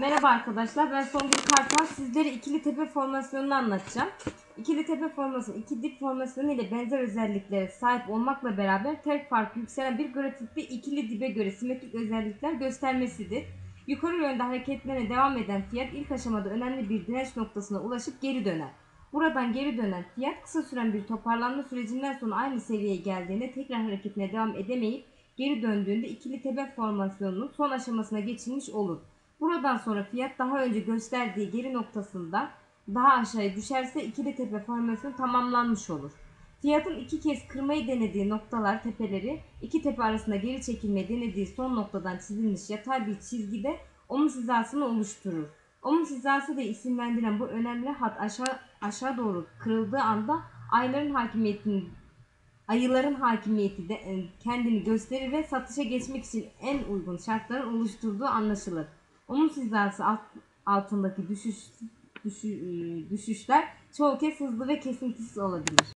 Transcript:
Merhaba arkadaşlar ben Songül Kartal sizlere ikili tepe formasyonunu anlatacağım. İkili tepe formasyonu iki dip formasyonu ile benzer özelliklere sahip olmakla beraber tek farkı yükselen bir grafik ikili dibe göre simetrik özellikler göstermesidir. Yukarı yönde hareketlerine devam eden fiyat ilk aşamada önemli bir direnç noktasına ulaşıp geri döner. Buradan geri dönen fiyat kısa süren bir toparlanma sürecinden sonra aynı seviyeye geldiğinde tekrar hareketine devam edemeyip geri döndüğünde ikili tepe formasyonunun son aşamasına geçilmiş olur. Buradan sonra fiyat daha önce gösterdiği geri noktasında daha aşağıya düşerse ikili tepe formasyonu tamamlanmış olur. Fiyatın iki kez kırmayı denediği noktalar tepeleri iki tepe arasında geri çekilmeyi denediği son noktadan çizilmiş yatay bir çizgide omuz hizasını oluşturur. Omuz hizası diye isimlendirilen bu önemli hat aşağı aşağı doğru kırıldığı anda ayların hakimiyetini ayıların hakimiyeti de e, kendini gösterir ve satışa geçmek için en uygun şartların oluşturduğu anlaşılır. Omuz hizası alt, altındaki düşüş, düşü- e, düşüşler çoğu kez hızlı ve kesintisiz olabilir.